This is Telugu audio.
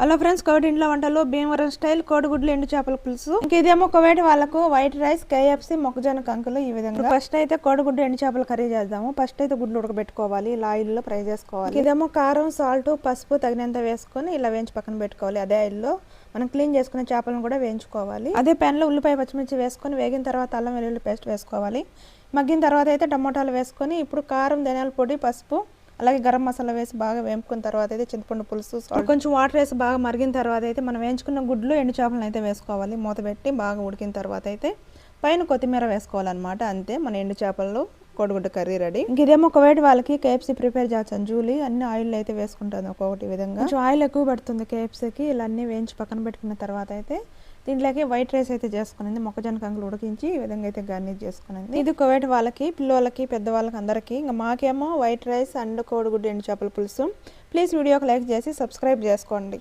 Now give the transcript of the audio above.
హలో ఫ్రెండ్స్ కోవిడ్ ఇంట్లో వంటలు భీమవరం స్టైల్ కోడిగుడ్లు ఎండు చేపల పులుసు. ఇంకేదేమో ఇదేమో వాళ్ళకు వైట్ రైస్ కేఎఫ్సి మొక్కజొన్న కంకులు ఈ విధంగా. ఫస్ట్ అయితే కోడిగుడ్డు ఎండు చేపల కర్రీ చేద్దాము. ఫస్ట్ అయితే గుడ్లు ఉడకబెట్టుకోవాలి. ఇలా ఆయిల్లో ఫ్రై చేసుకోవాలి. ఇదేమో కారం సాల్ట్ పసుపు తగినంత వేసుకొని ఇలా వేయించి పక్కన పెట్టుకోవాలి. అదే ఆయిల్లో మనం క్లీన్ చేసుకున్న చేపలను కూడా వేయించుకోవాలి. అదే పెన్లో లో ఉల్లిపాయ పచ్చిమిర్చి వేసుకొని వేగిన తర్వాత అల్లం వెల్లుల్లి పేస్ట్ వేసుకోవాలి. మగ్గిన తర్వాత అయితే టమోటాలు వేసుకొని ఇప్పుడు కారం ధనియాల పొడి పసుపు అలాగే గరం మసాలా వేసి బాగా వేపుకున్న తర్వాత అయితే చింతపండు పులుసు కొంచెం వాటర్ వేసి బాగా మరిగిన తర్వాత అయితే మనం వేయించుకున్న గుడ్లు ఎండు చేపలను అయితే వేసుకోవాలి. మూత పెట్టి బాగా ఉడికిన తర్వాత అయితే పైన కొత్తిమీర వేసుకోవాలన్నమాట అంతే. మన ఎండు చేపలు కోడిగుడ్డు కర్రీ రెడీ. ఇదేమో ఒకవేళ వాళ్ళకి కేఎఫ్సీ ప్రిపేర్ చేస్తాను. జూలీ అన్ని ఆయిల్ అయితే వేసుకుంటాను ఒక్కొక్కటి విధంగా. కొంచెం ఆయిల్ ఎక్కువ పడుతుంది కేఎఫ్సీకి ఇలా అన్ని వేయించి పక్కన పెట్టుకున్న తర్వాత అయితే దీంట్లోకి వైట్ రైస్ అయితే చేసుకునింది. మొక్కజొన్న కంకులు ఉడికించి ఈ విధంగా అయితే గార్నిష్ చేసుకునింది. ఇది కోవిడ్ వాళ్ళకి పిల్లలకి పెద్దవాళ్ళకి అందరికీ ఇంకా మాకేమో వైట్ రైస్ అండ్ కోడిగుడ్డు ఎండు చేపల పులుసు. ప్లీజ్ వీడియోకి లైక్ చేసి సబ్స్క్రైబ్ చేసుకోండి.